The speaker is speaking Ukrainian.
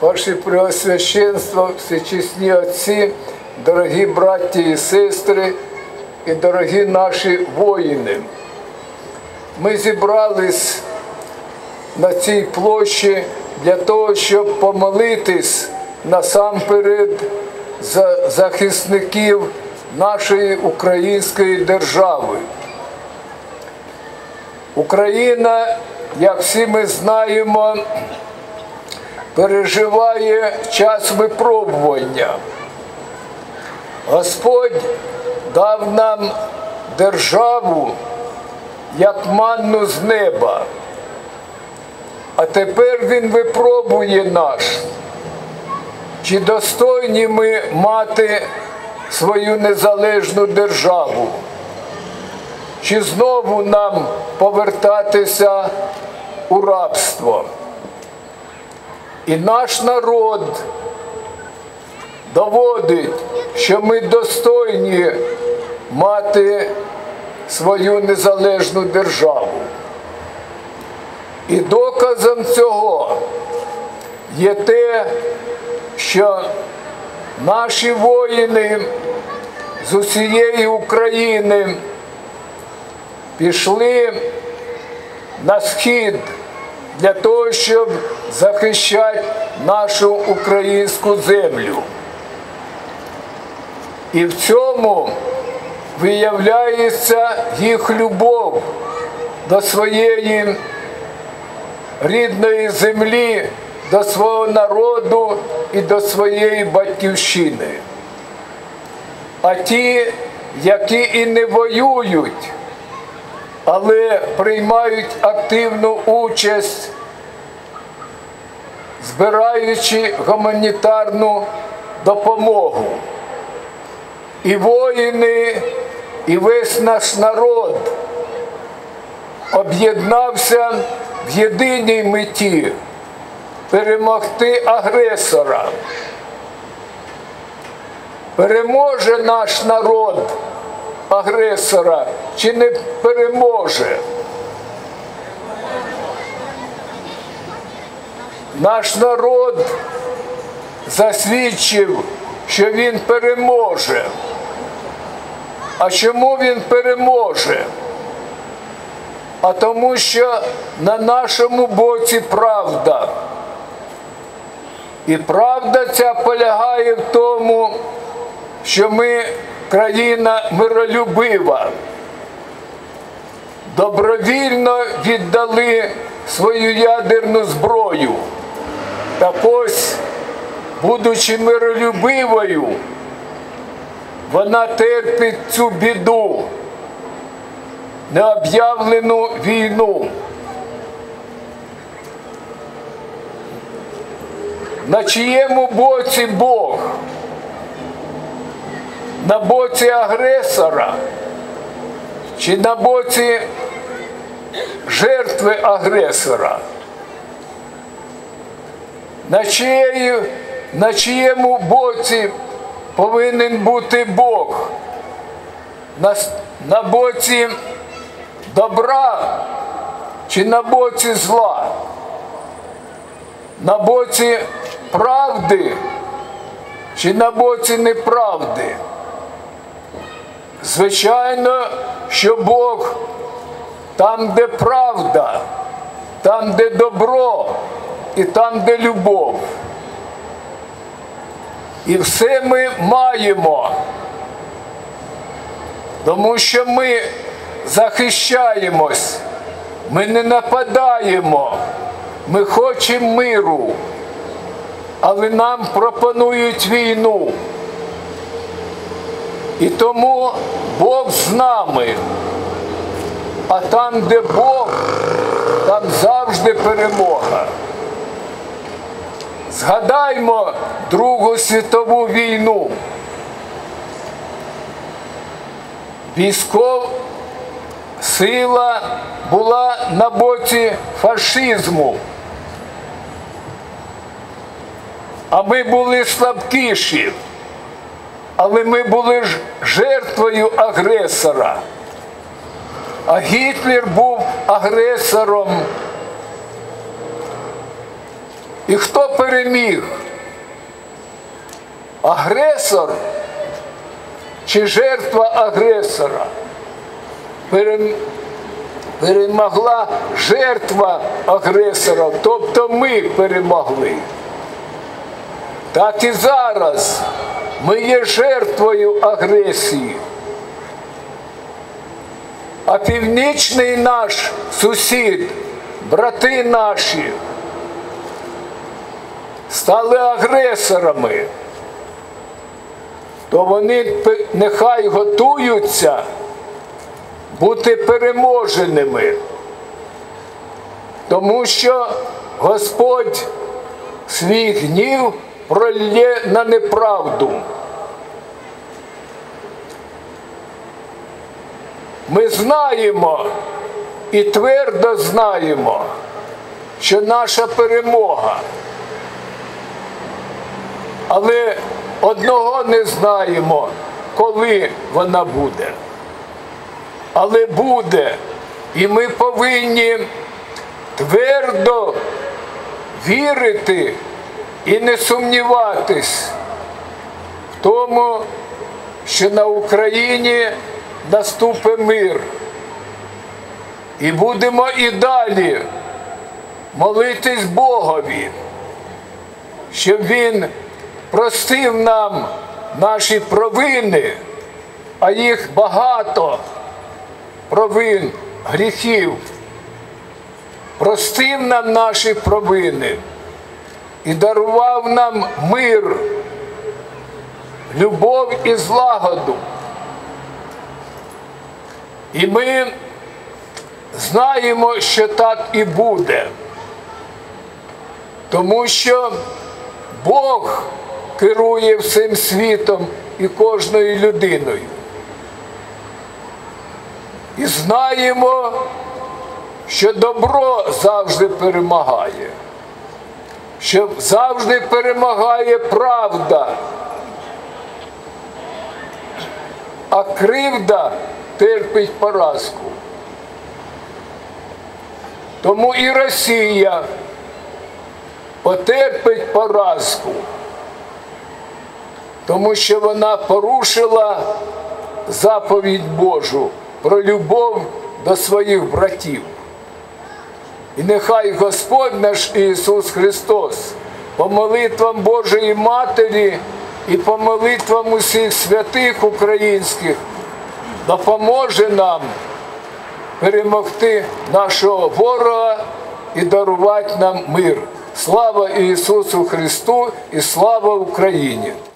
ваше Преосвященство, всечесні отці, дорогі браті і сестри і дорогі наші воїни. Ми зібрались на цій площі для того, щоб помолитись насамперед за захисників нашої української держави. Україна, як всі ми знаємо, переживає час випробування. Господь дав нам державу як манну з неба. А тепер Він випробує наш, чи достойні ми мати свою незалежну державу, чи знову нам повертатися у рабство. І наш народ доводить, що ми достойні мати свою незалежну державу. І доказом цього є те, що наші воїни з усієї України пішли на схід для того, щоб захищати нашу українську землю. І в цьому виявляється їх любов до своєї рідної землі, до свого народу і до своєї батьківщини. А ті, які і не воюють, але приймають активну участь, збираючи гуманітарну допомогу. І воїни, і весь наш народ об'єднався в єдиній меті перемогти агресора. Переможе наш народ агресора чи не переможе? Наш народ засвідчив, що він переможе. А чому він переможе? А тому, що на нашому боці правда. І правда ця полягає в тому, що ми країна миролюбива, добровільно віддали свою ядерну зброю. Так ось, будучи миролюбивою, вона терпить цю біду, необ'явлену війну. На чиєму боці Бог? На боці агресора чи на боці жертви агресора? На, чиєю, на чиєму боці повинен бути Бог? На, на боці добра чи на боці зла? На боці правди чи на боці неправди? Звичайно, що Бог там, де правда, там, де добро і там, де любов. І все ми маємо, тому що ми захищаємось, ми не нападаємо, ми хочемо миру, але нам пропонують війну. І тому Бог з нами. А там, де Бог, там завжди перемога. Згадаймо Другу світову війну. Військова сила була на боці фашизму. А ми були слабкіші, але ми були ж жертвою агресора. А Гітлер був агресором. І хто переміг? Агресор чи жертва агресора? Перемогла жертва агресора, тобто ми перемогли. Так і зараз ми є жертвою агресії. А північний наш сусід, брати наші, стали агресорами, то вони нехай готуються бути переможеними, тому що Господь свій гнів пролє на неправду. Ми знаємо і твердо знаємо, що наша перемога. Але одного не знаємо, коли вона буде. Але буде. І ми повинні твердо вірити і не сумніватись в тому, що на Україні наступить мир. І будемо і далі молитись Богові, щоб Він простив нам наші провини, а їх багато провин, гріхів. Простив нам наші провини і дарував нам мир, любов і злагоду. І ми знаємо, що так і буде. Тому що Бог керує всім світом і кожною людиною. І знаємо, що добро завжди перемагає, що завжди перемагає правда, а кривда терпить поразку. Тому і Росія потерпить поразку, тому що вона порушила заповідь Божу про любов до своїх братів. І нехай Господь наш Ісус Христос по молитвам Божої Матері і по молитвам усіх святих українських допоможе нам перемогти нашого ворога і дарувати нам мир. Слава Ісусу Христу і слава Україні!